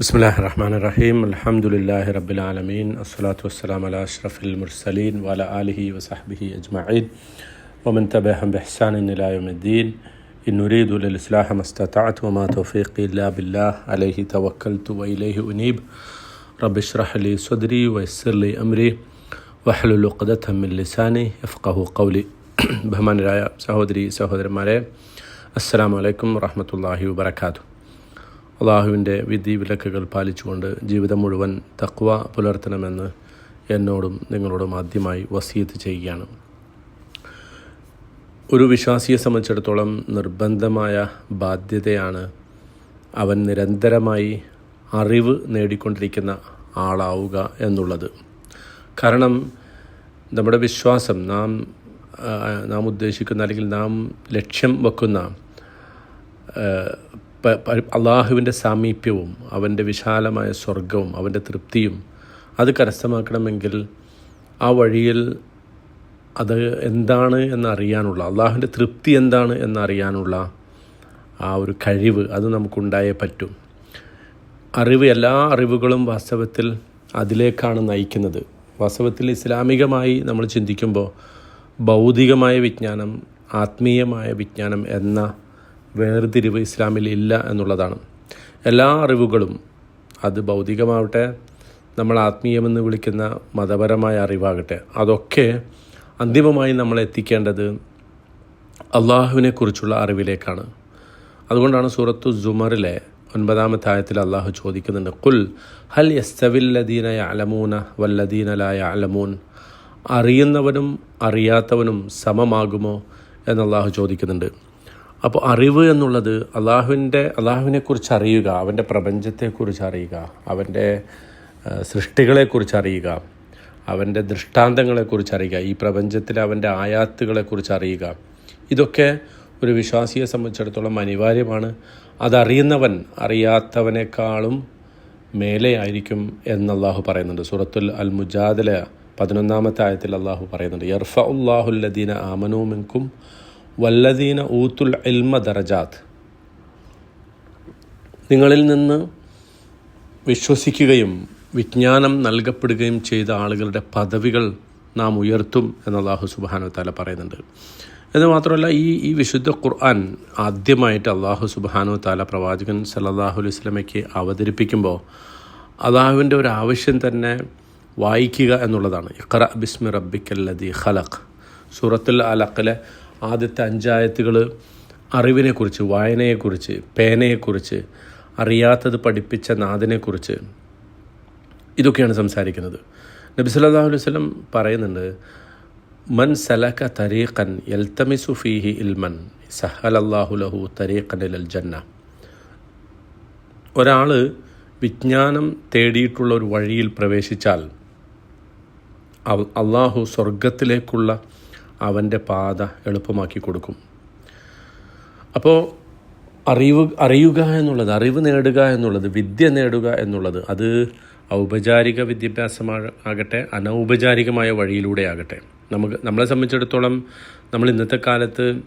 بسم الله الرحمن الرحيم الحمد لله رب العالمين الصلاة والسلام على أشرف المرسلين وعلى آله وصحبه أجمعين ومن تبعهم بإحسان إلى يوم الدين إن نريد للإصلاح ما استطعت وما توفيقي إلا بالله عليه توكلت وإليه أنيب رب اشرح لي صدري ويسر لي أمري واحلل عقدة من لساني يفقه قولي بهمان رايا سهودري سهودري ماري السلام عليكم ورحمة الله وبركاته അള്ളാഹുവിന്റെ വിധി വിലക്കുകൾ പാലിച്ചുകൊണ്ട് ജീവിതം മുഴുവൻ തക്വ പുലർത്തണമെന്ന് എന്നോടും നിങ്ങളോടും ആദ്യമായി വസീത്ത് ചെയ്യുകയാണ്. ഒരു വിശ്വാസിയെ സംബന്ധിച്ചിടത്തോളം നിർബന്ധമായ ബാധ്യതയാണ് അവൻ നിരന്തരമായി അറിവ് നേടിക്കൊണ്ടിരിക്കുന്ന ആളാവുക എന്നുള്ളത്. കാരണം നമ്മുടെ വിശ്വാസം നാം നാം ഉദ്ദേശിക്കുന്ന അല്ലെങ്കിൽ നാം ലക്ഷ്യം വെക്കുന്ന അള്ളാഹുവിന്റെ സാമീപ്യവും അവന്റെ വിശാലമായ സ്വർഗവും അവന്റെ തൃപ്തിയും അത് കരസ്ഥമാക്കണമെങ്കിൽ ആ വഴിയിൽ അത് എന്താണ് എന്നറിയാനുള്ള അള്ളാഹുവിന്റെ തൃപ്തി എന്താണ് എന്നറിയാനുള്ള ആ ഒരു കഴിവ് അത് നമുക്കുണ്ടായേ പറ്റും. അറിവ് എല്ലാ അറിവുകളും വാസ്തവത്തിൽ അതിലേക്കാണ് നയിക്കുന്നത്. വാസ്തവത്തിൽ ഇസ്ലാമികമായി നമ്മൾ ചിന്തിക്കുമ്പോൾ ഭൗതികമായ വിജ്ഞാനം ആത്മീയമായ വിജ്ഞാനം എന്ന വേർതിരിവ് ഇസ്ലാമിൽ ഇല്ല എന്നുള്ളതാണ്. എല്ലാ അറിവുകളും അത് ഭൗതികമാവട്ടെ നമ്മൾ ആത്മീയമെന്ന് വിളിക്കുന്ന മതപരമായ അറിവാകട്ടെ അതൊക്കെ അന്തിമമായി നമ്മൾ എത്തിക്കേണ്ടത് അള്ളാഹുവിനെക്കുറിച്ചുള്ള അറിവിലേക്കാണ്. അതുകൊണ്ടാണ് സൂറത്തു ജുമറിലെ ഒൻപതാമത്തെ ആയത്തിൽ അള്ളാഹു ചോദിക്കുന്നുണ്ട് കുൽ ഹൽ യസ്തവില്ലദീന അലമൂന വല്ലദീനലായ അലമൂൻ അറിയുന്നവനും അറിയാത്തവനും സമമാകുമോ എന്ന് അള്ളാഹു ചോദിക്കുന്നുണ്ട്. അപ്പോൾ അറിവ് എന്നുള്ളത് അള്ളാഹുവിന്റെ അള്ളാഹുവിനെക്കുറിച്ച് അറിയുക അവന്റെ പ്രപഞ്ചത്തെക്കുറിച്ച് അറിയുക അവന്റെ സൃഷ്ടികളെക്കുറിച്ച് അറിയുക അവന്റെ ദൃഷ്ടാന്തങ്ങളെക്കുറിച്ച് അറിയുക ഈ പ്രപഞ്ചത്തിൽ അവന്റെ ആയാത്തുകളെക്കുറിച്ച് അറിയുക. ഇതൊക്കെ ഒരു വിശ്വാസിയെ സംബന്ധിച്ചിടത്തോളം അനിവാര്യമാണ്. അതറിയുന്നവൻ അറിയാത്തവനേക്കാളും മേലെ ആയിരിക്കും എന്ന് അള്ളാഹു പറയുന്നുണ്ട്. സൂറത്തുൽ അൽ മുജാദില പതിനൊന്നാമത്തെ ആയത്തിൽ അള്ളാഹു പറയുന്നുണ്ട് യർഫ ഉല്ലാഹുല്ലദീന ആമനൂമിൻകും വല്ലദീന ഊത്തുൽ ഇൽമ ദറജാത്ത് നിങ്ങളിൽ നിന്ന് വിശ്വസിക്കുകയും വിജ്ഞാനം നൽകപ്പെടുകയും ചെയ്ത ആളുകളുടെ പദവികൾ നാം ഉയർത്തും എന്ന് അള്ളാഹു താല പറയുന്നുണ്ട്. എന്ന് മാത്രമല്ല ഈ ഈ വിശുദ്ധ ഖുർആൻ ആദ്യമായിട്ട് അള്ളാഹു സുബാനു താല പ്രവാചകൻ സല്ലാഹു അലൈഹി സ്വലമയ്ക്ക് അവതരിപ്പിക്കുമ്പോൾ അള്ളാഹുവിന്റെ ഒരു ആവശ്യം തന്നെ വായിക്കുക എന്നുള്ളതാണ്. ഇഖറ ബിസ്മി റബ്ബിക്കല്ലദി ഖലഖ്. സൂറത്തുൽ അലക്കിലെ ആദ്യത്തെ അഞ്ചായത്തുകൾ അറിവിനെക്കുറിച്ച് വായനയെക്കുറിച്ച് പേനയെക്കുറിച്ച് അറിയാത്തത് പഠിപ്പിച്ച നാഥനെക്കുറിച്ച് ഇതൊക്കെയാണ് സംസാരിക്കുന്നത്. നബി സല്ലല്ലാഹു അലൈഹി വസല്ലം പറയുന്നുണ്ട് മൻ സലക തരീഖൻ യൽതമിസു ഫീഹി ഇൽമൻ സഹലല്ലാഹു ലഹു തരീഖൻ ഇലൽ ജന്ന. ഒരാൾ വിജ്ഞാനം തേടിയിട്ടുള്ള ഒരു വഴിയിൽ പ്രവേശിച്ചാൽ അള്ളാഹു സ്വർഗത്തിലേക്കുള്ള അവന്റെ പാത എളുപ്പമാക്കി കൊടുക്കും. അപ്പോൾ അറിവ് അറിയുക എന്നുള്ളത് അറിവ് നേടുക എന്നുള്ളത് വിദ്യ നേടുക എന്നുള്ളത് അത് ഔപചാരിക വിദ്യാഭ്യാസമാ- ആകട്ടെ അനൗപചാരികമായ വഴിയിലൂടെ ആകട്ടെ. നമുക്ക് നമ്മളെ സംബന്ധിച്ചിടത്തോളം നമ്മൾ ഇന്നത്തെ കാലത്ത്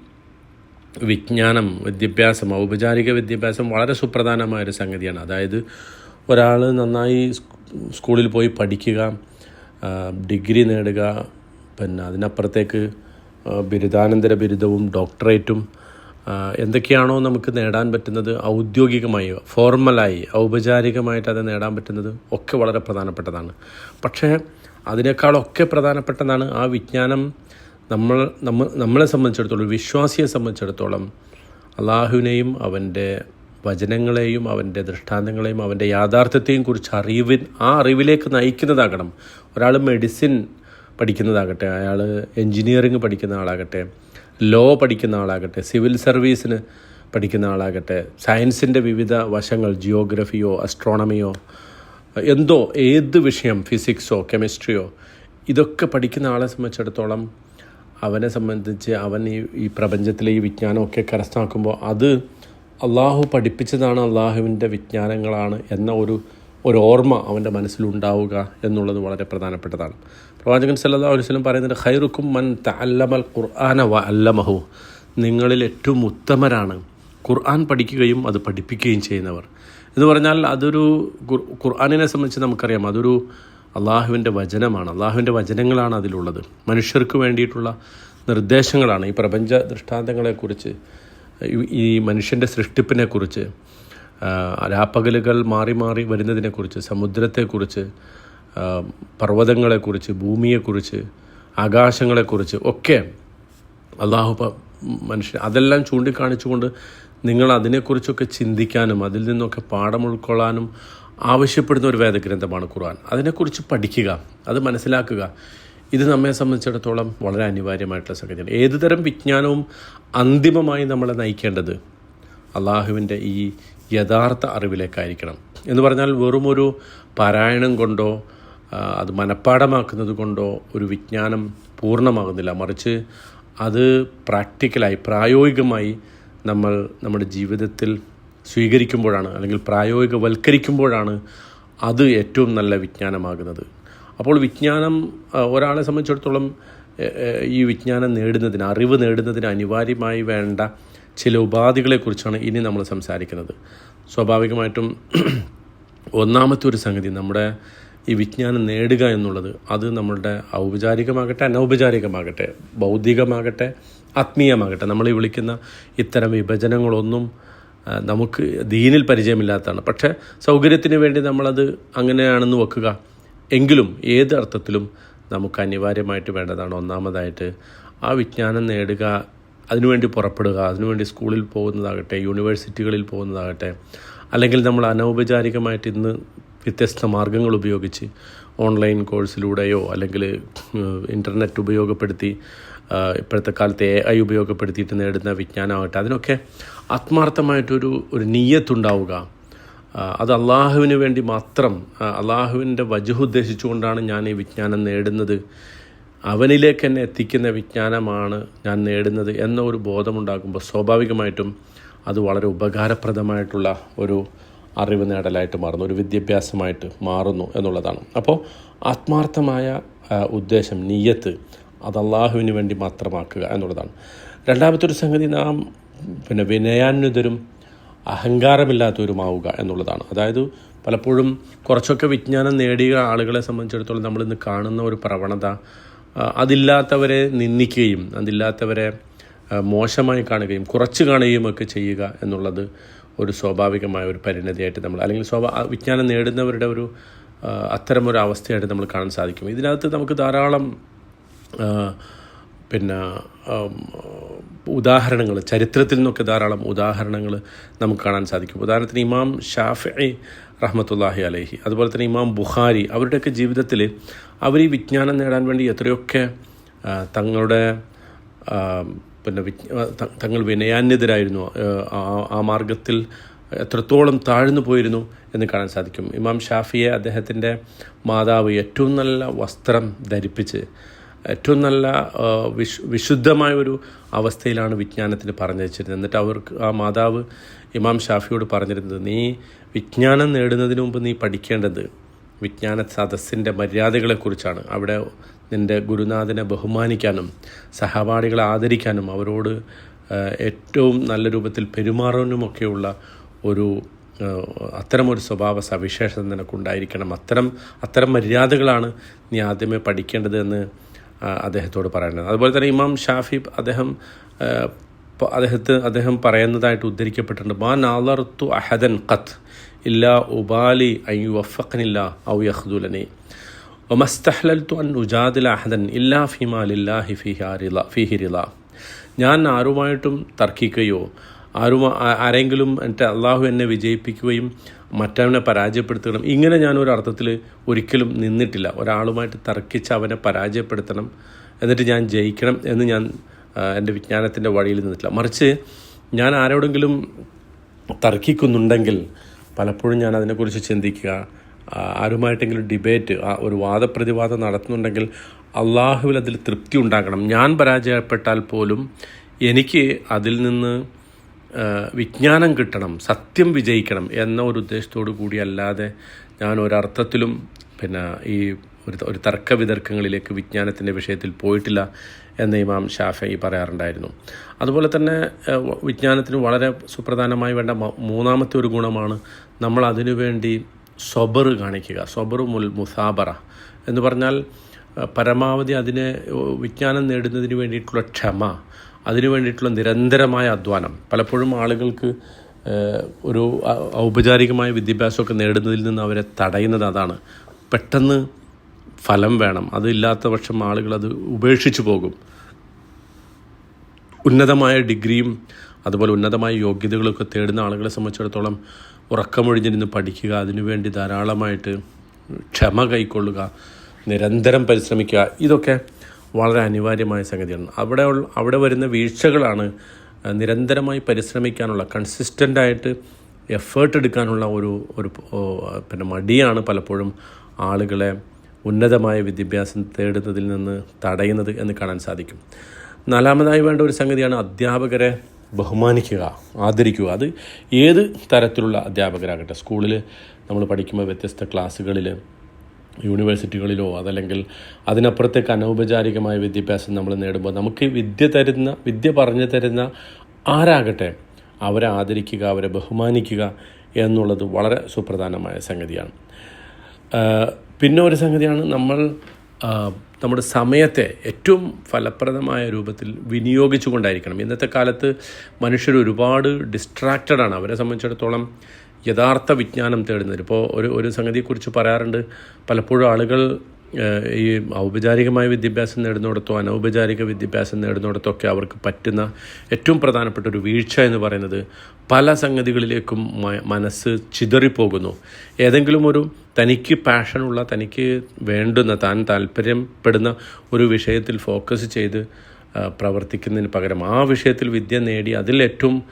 വിജ്ഞാനം വിദ്യാഭ്യാസം ഔപചാരിക വിദ്യാഭ്യാസം വളരെ സുപ്രധാനമായ ഒരു സംഗതിയാണ്. അതായത് ഒരാൾ നന്നായി സ്കൂളിൽ പോയി പഠിക്കുക ഡിഗ്രി നേടുക പിന്നെ അതിനപ്പുറത്തേക്ക് ബിരുദാനന്തര ബിരുദവും ഡോക്ടറേറ്റും എന്തൊക്കെയാണോ നമുക്ക് നേടാൻ പറ്റുന്നത്? ഔദ്യോഗികമായി ഫോർമലായി ഔപചാരികമായിട്ട് അത് നേടാൻ പറ്റുന്നത് ഒക്കെ വളരെ പ്രധാനപ്പെട്ടതാണ്. പക്ഷേ അതിനേക്കാളൊക്കെ പ്രധാനപ്പെട്ടതാണ് ആ വിജ്ഞാനം നമ്മൾ നമ്മൾ നമ്മളെ സംബന്ധിച്ചിടത്തോളം വിശ്വാസിയെ സംബന്ധിച്ചിടത്തോളം അള്ളാഹുവിനെയും അവന്റെ വചനങ്ങളെയും അവന്റെ ദൃഷ്ടാന്തങ്ങളെയും അവന്റെ യാഥാർത്ഥ്യത്തെയും കുറിച്ച് അറിവിൻ ആ അറിവിലേക്ക് നയിക്കുന്നതാകണം. ഒരാൾ മെഡിസിൻ പഠിക്കുന്നതാകട്ടെ അയാൾ എൻജിനീയറിങ് പഠിക്കുന്ന ആളാകട്ടെ ലോ പഠിക്കുന്ന ആളാകട്ടെ സിവിൽ സർവീസിന് പഠിക്കുന്ന ആളാകട്ടെ സയൻസിന്റെ വിവിധ വശങ്ങൾ ജിയോഗ്രഫിയോ അസ്ട്രോണമിയോ എന്തോ ഏത് വിഷയം ഫിസിക്സോ കെമിസ്ട്രിയോ ഇതൊക്കെ പഠിക്കുന്ന ആളെ സംബന്ധിച്ചിടത്തോളം അവനെ സംബന്ധിച്ച് അവൻ ഈ ഈ പ്രപഞ്ചത്തിലെ ഈ വിജ്ഞാനമൊക്കെ കരസ്ഥമാക്കുമ്പോൾ അത് അള്ളാഹു പഠിപ്പിച്ചതാണ് അള്ളാഹുവിന്റെ വിജ്ഞാനങ്ങളാണ് എന്ന ഒരു ഒരു ഓർമ്മ അവന്റെ മനസ്സിലുണ്ടാവുക എന്നുള്ളത് വളരെ പ്രധാനപ്പെട്ടതാണ്. പ്രവാചകൻ സല്ലാ അലൈഹി വസല്ലം പറയുന്നുണ്ട് ഖൈറുക്കും മൻ തഅല്ലമൽ ഖുർആന വ അല്ലമഹു. നിങ്ങളിൽ ഏറ്റവും ഉത്തമരാണ്. ഖുർആൻ പഠിക്കുകയും അത് പഠിപ്പിക്കുകയും ചെയ്യുന്നവർ. എന്ന് പറഞ്ഞാൽ അതൊരു ഖുർ- ഖുർആനിനെ സംബന്ധിച്ച് നമുക്കറിയാം അതൊരു അള്ളാഹുവിന്റെ വചനമാണ്. അള്ളാഹുവിന്റെ വചനങ്ങളാണ് അതിലുള്ളത്. മനുഷ്യർക്ക് വേണ്ടിയിട്ടുള്ള നിർദ്ദേശങ്ങളാണ്. ഈ പ്രപഞ്ച ദൃഷ്ടാന്തങ്ങളെക്കുറിച്ച് ഈ- മനുഷ്യന്റെ സൃഷ്ടിപ്പിനെക്കുറിച്ച് രാപ്പകലുകൾ മാറി മാറി വരുന്നതിനെക്കുറിച്ച് സമുദ്രത്തെക്കുറിച്ച് പർവതങ്ങളെക്കുറിച്ച് ഭൂമിയെക്കുറിച്ച് ആകാശങ്ങളെക്കുറിച്ച് ഒക്കെ അള്ളാഹു മനുഷ്യൻ അതെല്ലാം ചൂണ്ടിക്കാണിച്ചുകൊണ്ട് നിങ്ങൾ അതിനെക്കുറിച്ചൊക്കെ ചിന്തിക്കാനും അതിൽ നിന്നൊക്കെ പാഠം ഉൾക്കൊള്ളാനും ആവശ്യപ്പെടുന്ന ഒരു വേദഗ്രന്ഥമാണ് ഖുർആൻ. അതിനെക്കുറിച്ച് പഠിക്കുക അത് മനസ്സിലാക്കുക. ഇത് നമ്മെ സംബന്ധിച്ചിടത്തോളം വളരെ അനിവാര്യമായിട്ടുള്ള സംഗതിയാണ്. ഏതുതരം വിജ്ഞാനവും അന്തിമമായി നമ്മളെ നയിക്കേണ്ടത്? അള്ളാഹുവിന്റെ ഈ യഥാർത്ഥ അറിവിലേക്കായിരിക്കണം. എന്ന് പറഞ്ഞാൽ വെറുമൊരു പാരായണം കൊണ്ടോ അത് മനഃപ്പാടമാക്കുന്നത് കൊണ്ടോ ഒരു വിജ്ഞാനം പൂർണമാകുന്നില്ല. മറിച്ച് അത് പ്രാക്ടിക്കലായി പ്രായോഗികമായി നമ്മൾ നമ്മുടെ ജീവിതത്തിൽ സ്വീകരിക്കുമ്പോഴാണ് അല്ലെങ്കിൽ പ്രായോഗികവൽക്കരിക്കുമ്പോഴാണ് അത് ഏറ്റവും നല്ല വിജ്ഞാനമാകുന്നത്. അപ്പോൾ വിജ്ഞാനം ഒരാളെ സംബന്ധിച്ചിടത്തോളം ഈ വിജ്ഞാനം നേടുന്നതിന് അറിവ് നേടുന്നതിന് അനിവാര്യമായി വേണ്ട ചില ഉപാധികളെക്കുറിച്ചാണ് ഇനി നമ്മൾ സംസാരിക്കുന്നത്. സ്വാഭാവികമായിട്ടും ഒന്നാമത്തെ ഒരു സംഗതി നമ്മുടെ ഈ വിജ്ഞാനം നേടുക എന്നുള്ളത് അത് നമ്മളുടെ ഔപചാരികമാകട്ടെ അനൗപചാരികമാകട്ടെ ബൗദ്ധികമാകട്ടെ ആത്മീയമാകട്ടെ. നമ്മൾ ഈ വിളിക്കുന്ന ഇത്തരം വിഭജനങ്ങളൊന്നും നമുക്ക് ദീനിൽ പരിചയമില്ലാത്തതാണ്. പക്ഷേ സൗകര്യത്തിന് വേണ്ടി നമ്മളത് അങ്ങനെയാണെന്ന് വെക്കുക എങ്കിലും ഏത് അർത്ഥത്തിലും നമുക്ക് അനിവാര്യമായിട്ട് വേണ്ടതാണ്. ഒന്നാമതായിട്ട് ആ വിജ്ഞാനം നേടുക അതിനുവേണ്ടി പുറപ്പെടുക അതിനുവേണ്ടി സ്കൂളിൽ പോകുന്നതാകട്ടെ യൂണിവേഴ്സിറ്റികളിൽ പോകുന്നതാകട്ടെ അല്ലെങ്കിൽ നമ്മൾ അനൗപചാരികമായിട്ട് ഇന്ന് വ്യത്യസ്ത മാർഗങ്ങൾ ഉപയോഗിച്ച് ഓൺലൈൻ കോഴ്സിലൂടെയോ അല്ലെങ്കിൽ ഇന്റർനെറ്റ് ഉപയോഗപ്പെടുത്തി ഇപ്പോഴത്തെ കാലത്ത് എ ഐ ഉപയോഗപ്പെടുത്തിയിട്ട് നേടുന്ന വിജ്ഞാനമാകട്ടെ അതിനൊക്കെ ആത്മാർത്ഥമായിട്ടൊരു ഒരു നീയത്തുണ്ടാവുക. അത് അള്ളാഹുവിന് വേണ്ടി മാത്രം അള്ളാഹുവിന്റെ വജുഹ് ഉദ്ദേശിച്ചുകൊണ്ടാണ് ഞാൻ ഈ വിജ്ഞാനം നേടുന്നത് അവനിലേക്ക് എന്നെ എത്തിക്കുന്ന വിജ്ഞാനമാണ് ഞാൻ നേടുന്നത് എന്ന ഒരു ബോധമുണ്ടാകുമ്പോൾ സ്വാഭാവികമായിട്ടും അത് വളരെ ഉപകാരപ്രദമായിട്ടുള്ള ഒരു അറിവ് നേടലായിട്ട് മാറുന്നു ഒരു വിദ്യാഭ്യാസമായിട്ട് മാറുന്നു എന്നുള്ളതാണ്. അപ്പോൾ ആത്മാർത്ഥമായ ഉദ്ദേശം നീയത്ത് അത് അള്ളാഹുവിന് വേണ്ടി മാത്രമാക്കുക എന്നുള്ളതാണ്. രണ്ടാമത്തെ ഒരു സംഗതി നാം പിന്നെ വിനയാന്വിതരും അഹങ്കാരമില്ലാത്തവരുമാവുക എന്നുള്ളതാണ്. അതായത് പലപ്പോഴും കുറച്ചൊക്കെ വിജ്ഞാനം നേടിയ ആളുകളെ സംബന്ധിച്ചിടത്തോളം നമ്മളിന്ന് കാണുന്ന ഒരു പ്രവണത അതില്ലാത്തവരെ നിന്ദിക്കുകയും അതില്ലാത്തവരെ മോശമായി കാണുകയും കുറച്ച് കാണുകയും ഒക്കെ ചെയ്യുക എന്നുള്ളത് ഒരു സ്വാഭാവികമായ ഒരു പരിണതിയായിട്ട് നമ്മൾ അല്ലെങ്കിൽ സ്വാഭാ വിജ്ഞാനം നേടുന്നവരുടെ ഒരു അത്തരമൊരു അവസ്ഥയായിട്ട് നമ്മൾ കാണാൻ സാധിക്കും. ഇതിനകത്ത് നമുക്ക് ധാരാളം പിന്നെ ഉദാഹരണങ്ങൾ ചരിത്രത്തിൽ നിന്നൊക്കെ ധാരാളം ഉദാഹരണങ്ങൾ നമുക്ക് കാണാൻ സാധിക്കും. ഉദാഹരണത്തിന് ഇമാം ഷാഫി റഹ്മത്തുല്ലാഹി അലഹി അതുപോലെ തന്നെ ഇമാം ബുഖാരി അവരുടെയൊക്കെ ജീവിതത്തിൽ അവർ ഈ വിജ്ഞാനം നേടാൻ വേണ്ടി എത്രയൊക്കെ തങ്ങളുടെ പിന്നെ തങ്ങൾ വിനയാന്യതരായിരുന്നു ആ മാർഗത്തിൽ എത്രത്തോളം താഴ്ന്നു പോയിരുന്നു എന്ന് കാണാൻ സാധിക്കും. ഇമാം ഷാഫിയെ അദ്ദേഹത്തിന്റെ മാതാവ് ഏറ്റവും നല്ല വസ്ത്രം ധരിപ്പിച്ച് ഏറ്റവും നല്ല വിശ് വിശു വിശുദ്ധമായ ഒരു അവസ്ഥയിലാണ് വിജ്ഞാനത്തിന് പറഞ്ഞു വെച്ചിരുന്നത്. എന്നിട്ട് അവർക്ക് ആ മാതാവ് ഇമാം ഷാഫിയോട് പറഞ്ഞിരുന്നത് നീ വിജ്ഞാനം നേടുന്നതിന് മുമ്പ് നീ പഠിക്കേണ്ടത് വിജ്ഞാന സദസ്സിന്റെ മര്യാദകളെക്കുറിച്ചാണ്. അവിടെ നിന്റെ ഗുരുനാഥനെ ബഹുമാനിക്കാനും സഹപാഠികളെ ആദരിക്കാനും അവരോട് ഏറ്റവും നല്ല രൂപത്തിൽ പെരുമാറാനുമൊക്കെയുള്ള ഒരു അത്തരമൊരു സ്വഭാവ സവിശേഷത നിനക്കുണ്ടായിരിക്കണം. അത്തരം അത്തരം മര്യാദകളാണ് നീ ആദ്യമേ പഠിക്കേണ്ടത് എന്ന് ആ, അദ്ദേഹത്തോട് പറയുന്നത് അതുപോലെ തന്നെ ഇമാം ഷാഫി അദ്ദേഹം അദ്ദേഹത്തെ അദ്ദേഹം പറയുന്നതായിട്ട് ഉദ്ധരിക്കപ്പെട്ടിട്ടുണ്ട്. മാ നാളർത്തു അഹദൻ ഖത്ത് ഇല്ലാ ഉബാലി അയ്യു വഫഖനില്ല ഔ യഹ്ദുലനി ഒമസ്തഹ്ലൽത്തു അൻ ഉജാദില അഹദൻ ഇല്ലാ ഫിമാലില്ലാ ലില്ലാഹി ഫിഹിരില റിള ഞാൻ ആരുമായിട്ടും തർക്കിക്കുകയോ ആരും ആരെങ്കിലും എന്റെ അള്ളാഹു എന്നെ വിജയിപ്പിക്കുകയും മറ്റവനെ പരാജയപ്പെടുത്തണം ഇങ്ങനെ ഞാൻ ഒരു അർത്ഥത്തിൽ ഒരിക്കലും നിന്നിട്ടില്ല. ഒരാളുമായിട്ട് തർക്കിച്ച് അവനെ പരാജയപ്പെടുത്തണം എന്നിട്ട് ഞാൻ ജയിക്കണം എന്ന് ഞാൻ എന്റെ വിജ്ഞാനത്തിന്റെ വഴിയിൽ നിന്നിട്ടില്ല. മറിച്ച് ഞാൻ ആരോടെങ്കിലും തർക്കിക്കുന്നുണ്ടെങ്കിൽ പലപ്പോഴും ഞാൻ അതിനെക്കുറിച്ച് ചിന്തിക്കുക ആരുമായിട്ടെങ്കിലും ഡിബേറ്റ് ഒരു വാദപ്രതിവാദം നടത്തുന്നുണ്ടെങ്കിൽ അള്ളാഹുവിൽ അതിൽ തൃപ്തി ഉണ്ടാക്കണം ഞാൻ പരാജയപ്പെട്ടാൽ പോലും എനിക്ക് അതിൽ നിന്ന് വിജ്ഞാനം കിട്ടണം സത്യം വിജയിക്കണം എന്ന ഒരു ഉദ്ദേശത്തോടു കൂടി അല്ലാതെ ഞാൻ ഒരർത്ഥത്തിലും പിന്നെ ഈ ഒരു ഒരു തർക്ക വിതർക്കങ്ങളിലേക്ക് വിജ്ഞാനത്തിന്റെ വിഷയത്തിൽ പോയിട്ടില്ല എന്ന് ഇമാം ഷാഫി പറയാറുണ്ടായിരുന്നു. അതുപോലെ തന്നെ വിജ്ഞാനത്തിന് വളരെ സുപ്രധാനമായി വേണ്ട മൂന്നാമത്തെ ഒരു ഗുണമാണ് നമ്മൾ അതിനുവേണ്ടി വേണ്ടി സ്വബർ കാണിക്കുക സ്വബർ മുൽ മുസാബറ എന്ന് പറഞ്ഞാൽ പരമാവധി അതിനെ വിജ്ഞാനം നേടുന്നതിന് വേണ്ടിയിട്ടുള്ള ക്ഷമ അതിനു വേണ്ടിയിട്ടുള്ള നിരന്തരമായ അധ്വാനം. പലപ്പോഴും ആളുകൾക്ക് ഒരു ഔപചാരികമായ വിദ്യാഭ്യാസമൊക്കെ നേടുന്നതിൽ നിന്ന് അവരെ തടയുന്നത് അതാണ്. പെട്ടെന്ന് ഫലം വേണം. അതില്ലാത്ത പക്ഷം ആളുകൾ അത് ഉപേക്ഷിച്ചു പോകും. ഉന്നതമായ ഡിഗ്രിയും അതുപോലെ ഉന്നതമായ യോഗ്യതകളൊക്കെ തേടുന്ന ആളുകളെ സംബന്ധിച്ചിടത്തോളം ഉറക്കമൊഴിഞ്ഞിരുന്ന് പഠിക്കുക അതിനുവേണ്ടി ധാരാളമായിട്ട് ക്ഷമ കൈക്കൊള്ളുക നിരന്തരം പരിശ്രമിക്കുക ഇതൊക്കെ വളരെ അനിവാര്യമായ സംഗതിയാണ്. അവിടെ അവിടെ വരുന്ന വീഴ്ചകളാണ് നിരന്തരമായി പരിശ്രമിക്കാനുള്ള കൺസിസ്റ്റന്റായിട്ട് എഫേർട്ട് എടുക്കാനുള്ള ഒരു ഒരു പിന്നെ മടിയാണ് പലപ്പോഴും ആളുകളെ ഉന്നതമായ വിദ്യാഭ്യാസം തേടുന്നതിൽ നിന്ന് തടയുന്നത് എന്ന് കാണാൻ സാധിക്കും. നാലാമതായി വേണ്ട ഒരു സംഗതിയാണ് അധ്യാപകരെ ബഹുമാനിക്കുക ആദരിക്കുക. അത് ഏത് തരത്തിലുള്ള അധ്യാപകരാകട്ടെ? സ്കൂളിൽ നമ്മൾ പഠിക്കുമ്പോൾ വ്യത്യസ്ത ക്ലാസ്സുകളിൽ യൂണിവേഴ്സിറ്റികളിലോ അതല്ലെങ്കിൽ അതിനപ്പുറത്തേക്ക് അനൗപചാരികമായ വിദ്യാഭ്യാസം നമ്മൾ നേടുമ്പോൾ നമുക്ക് വിദ്യ തരുന്ന വിദ്യ പറഞ്ഞു തരുന്ന ആരാകട്ടെ അവരെ ആദരിക്കുക അവരെ ബഹുമാനിക്കുക എന്നുള്ളത് വളരെ സുപ്രധാനമായ സംഗതിയാണ്. പിന്നെ ഒരു സംഗതിയാണ് നമ്മൾ നമ്മുടെ സമയത്തെ ഏറ്റവും ഫലപ്രദമായ രൂപത്തിൽ വിനിയോഗിച്ചു കൊണ്ടായിരിക്കണം ഇന്നത്തെ കാലത്ത് മനുഷ്യർ ഒരുപാട് ഡിസ്ട്രാക്റ്റഡാണ് അവരെ സംബന്ധിച്ചിടത്തോളം യഥാർത്ഥ വിജ്ഞാനം തേടുന്നത് ഇപ്പോൾ ഒരു ഒരു സംഗതിയെക്കുറിച്ച് പറയാറുണ്ട്. പലപ്പോഴും ആളുകൾ ഈ ഔപചാരികമായ വിദ്യാഭ്യാസം നേടുന്നിടത്തോ അനൗപചാരിക വിദ്യാഭ്യാസം നേടുന്നിടത്തോ ഒക്കെ അവർക്ക് പറ്റുന്ന ഏറ്റവും പ്രധാനപ്പെട്ട ഒരു വീഴ്ച എന്ന് പറയുന്നത് പല സംഗതികളിലേക്കും മനസ്സ് ചിതറിപ്പോകുന്നു. ഏതെങ്കിലും ഒരു തനിക്ക് പാഷനുള്ള തനിക്ക് വേണ്ടുന്ന താൻ താല്പര്യപ്പെടുന്ന ഒരു വിഷയത്തിൽ ഫോക്കസ് ചെയ്ത് പ്രവർത്തിക്കുന്നതിന് പകരം ആ വിഷയത്തിൽ വിദ്യ നേടി അതിൽ ഏറ്റവും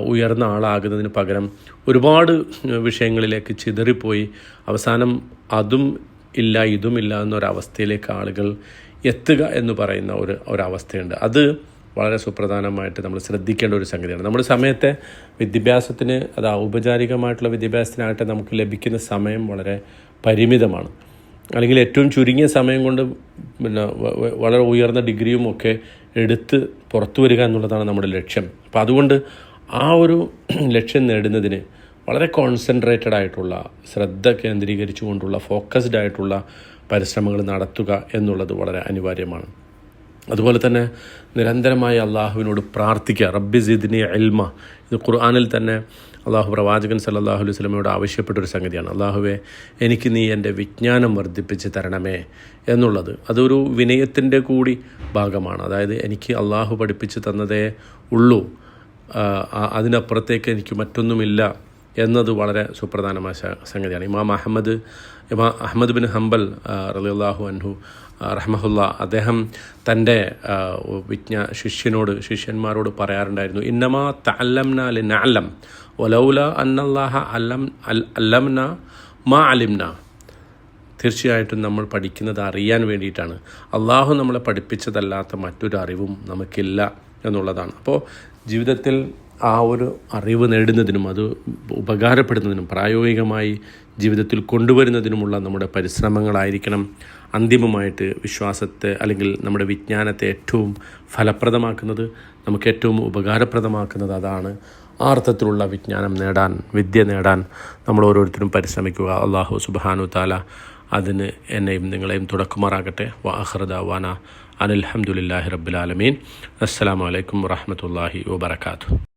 ഉയർന്ന ആളാകുന്നതിന് പകരം ഒരുപാട് വിഷയങ്ങളിലേക്ക് ചിതറിപ്പോയി. അവസാനം അതും ഇല്ല ഇതുമില്ല എന്നൊരവസ്ഥയിലേക്ക് ആളുകൾ എത്തുക എന്ന് പറയുന്ന ഒരു ഒരവസ്ഥയുണ്ട്. അത് വളരെ സുപ്രധാനമായിട്ട് നമ്മൾ ശ്രദ്ധിക്കേണ്ട ഒരു സംഗതിയാണ്. നമ്മുടെ സമയത്തെ വിദ്യാഭ്യാസത്തിന് അത് ഔപചാരികമായിട്ടുള്ള വിദ്യാഭ്യാസത്തിനാകട്ടെ നമുക്ക് ലഭിക്കുന്ന സമയം വളരെ പരിമിതമാണ്. അല്ലെങ്കിൽ ഏറ്റവും ചുരുങ്ങിയ സമയം കൊണ്ട് പിന്നെ വളരെ ഉയർന്ന ഡിഗ്രിയും ഒക്കെ എടുത്ത് പുറത്തു വരിക എന്നുള്ളതാണ് നമ്മുടെ ലക്ഷ്യം. അപ്പോൾ അതുകൊണ്ട് ആ ഒരു ലക്ഷ്യം നേടുന്നതിന് വളരെ കോൺസെൻട്രേറ്റഡ് ആയിട്ടുള്ള ശ്രദ്ധ കേന്ദ്രീകരിച്ചുകൊണ്ടുള്ള ഫോക്കസ്ഡ് ആയിട്ടുള്ള പരിശ്രമങ്ങൾ നടത്തുക എന്നുള്ളത് വളരെ അനിവാര്യമാണ്. അതുപോലെ തന്നെ നിരന്തരമായി അള്ളാഹുവിനോട് പ്രാർത്ഥിക്കുക. റബ്ബി സിദ്നി എൽമ ഇത് ഖുർആാനിൽ തന്നെ അള്ളാഹു പ്രവാചകൻ സല്ലല്ലാഹു അലൈഹി സ്വലമയോട് ആവശ്യപ്പെട്ടൊരു സംഗതിയാണ്. അള്ളാഹുവെ എനിക്ക് നീ എന്റെ വിജ്ഞാനം വർദ്ധിപ്പിച്ച് തരണമേ എന്നുള്ളത്. അതൊരു വിനയത്തിന്റെ കൂടി ഭാഗമാണ്. അതായത് എനിക്ക് അള്ളാഹു പഠിപ്പിച്ച് തന്നതേ ഉള്ളൂ. അതിനപ്പുറത്തേക്ക് എനിക്ക് മറ്റൊന്നുമില്ല എന്നത് വളരെ സുപ്രധാനമായ സംഗതിയാണ്. ഇമാം അഹമ്മദ് ഇമാം അഹമ്മദ് ബിൻ ഹംബൽ റലിയല്ലാഹു അൻഹു റഹ്മഹുല്ല അദ്ദേഹം തന്റെ വിജ്ഞ ശിഷ്യനോട് ശിഷ്യന്മാരോട് പറയാറുണ്ടായിരുന്നു ഇന്നമാ തഅല്ലംന ലിനഅലം വലൗല അന്നല്ലാഹ അല്ലം അല്ലംന മാ അലിംന. തീർച്ചയായിട്ടും നമ്മൾ പഠിക്കുന്നത് അറിയാൻ വേണ്ടിയിട്ടാണ്. അള്ളാഹു നമ്മളെ പഠിപ്പിച്ചതല്ലാത്ത മറ്റൊരു അറിവും നമുക്കില്ല എന്നുള്ളതാണ്. അപ്പോൾ ജീവിതത്തിൽ ആ ഒരു അറിവ് നേടുന്നതിനും അത് ഉപകാരപ്പെടുന്നതിനും പ്രായോഗികമായി ജീവിതത്തിൽ കൊണ്ടുവരുന്നതിനുമുള്ള നമ്മുടെ പരിശ്രമങ്ങളായിരിക്കണം. അന്തിമമായിട്ട് വിശ്വാസത്തെ അല്ലെങ്കിൽ നമ്മുടെ വിജ്ഞാനത്തെ ഏറ്റവും ഫലപ്രദമാക്കുന്നത് നമുക്ക് ഏറ്റവും ഉപകാരപ്രദമാക്കുന്നത് അതാണ്. ആ അർത്ഥത്തിലുള്ള വിജ്ഞാനം നേടാൻ വിദ്യ നേടാൻ നമ്മൾ ഓരോരുത്തരും പരിശ്രമിക്കുക. അള്ളാഹു സുബാനു താല അതിന് എന്നെയും നിങ്ങളെയും തുടക്കുമാറാകട്ടെ. വാഹൃദാവാന അനിൽഹമുല്ലാഹി റബ്ബുലാലമീൻ അസ്സാം വലൈക്കും വാഹമത്തല്ലാഹി വാബർക്കാത്തു